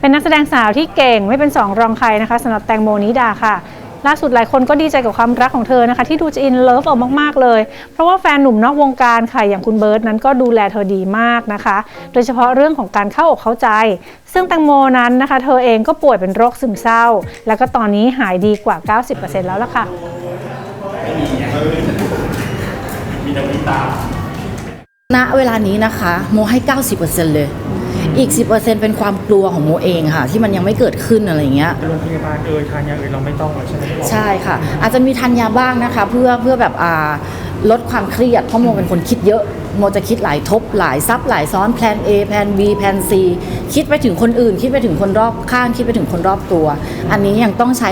เป็นนักแสดงสาวที่เก่งไม่เป็นสองรองใครนะคะสำหรับแตงโมนิดาค่ะ ล่าสุดหลายคนก็ดีใจกับความรักของเธอนะคะ ที่ดูจะอินเลิฟออกมากๆเลย เพราะว่าแฟนหนุ่มนอกวงการค่ะอย่างคุณเบิร์ตนั้นก็ดูแลเธอดีมากนะคะ โดยเฉพาะเรื่องของการเข้าอกเข้าใจ ซึ่งแตงโมนั้นนะคะ เธอเองก็ป่วยเป็นโรคซึมเศร้า แล้วก็ตอนนี้หายดีกว่า 90%แล้วล่ะค่ะณเวลานี้นะคะ โมให้ 90%เลย อีก 10%เป็นความกลัวของโมเองค่ะ ที่มันยังไม่เกิดขึ้นอะไรอย่างเงี้ย โรงพยาบาลเอ่ยทานยาเอ่ยเราไม่ต้องเลยใช่ไหมพี่บอลใช่ค่ะ อาจจะมีทานยาบ้างนะคะ เพื่อเพื่อแบบอ่าลดความเครียดเพราะโมเป็นคนคิดเยอะโมจะคิดหลายทบ หลายซับหลายซ้อนแพลน A แพลน B แพลน C คิดไปถึงคนอื่น คิดไปถึงคนรอบข้าง คิดไปถึงคนรอบตัว อันนี้ยังต้องใช้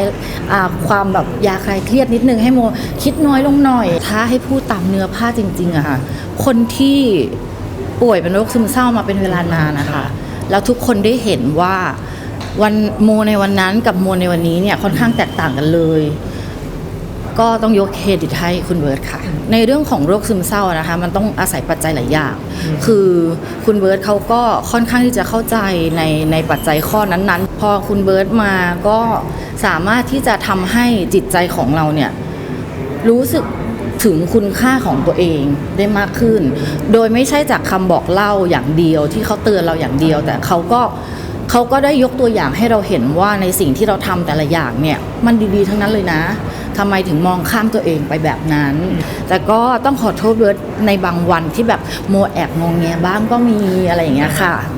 อ่าความแบบยาคลายเครียดนิดนึงให้โมคิดน้อยลงหน่อย ถ้าให้พูดตามเนื้อผ้าจริงๆอะค่ะคนที่ ป่วยเป็นโรคซึมเศร้ามาเป็นเวลานานนะคะ แล้วทุกคนได้เห็นว่าวันโมในวันนั้นกับโมในวันนี้เนี่ยค่อนข้างแตกต่างกันเลย ก็ต้องยกเครดิตให้คุณเบิร์ตค่ะ ในเรื่องของโรคซึมเศร้านะคะ มันต้องอาศัยปัจจัยหลายอย่าง คือคุณเบิร์ตเขาก็ค่อนข้างที่จะเข้าใจในในปัจจัยข้อนั้นๆ พอคุณเบิร์ตมาก็สามารถที่จะทำให้จิตใจของเราเนี่ยรู้สึก ถึงคุณค่าของตัวเองได้มากขึ้น โดยไม่ใช่จากคำบอกเล่าอย่างเดียวที่เขาเตือนเราอย่างเดียว แต่เขาก็เขาก็ได้ยกตัวอย่างให้เราเห็นว่าในสิ่งที่เราทำแต่ละอย่างเนี่ยมันดีๆทั้งนั้นเลยนะทำไมถึงมองข้ามตัวเองไปแบบนั้น แต่ก็ต้องขอโทษเบิร์ดในบางวันที่แบบโมแอบงงแงบ้างก็มีอะไรอย่างเงี้ยค่ะ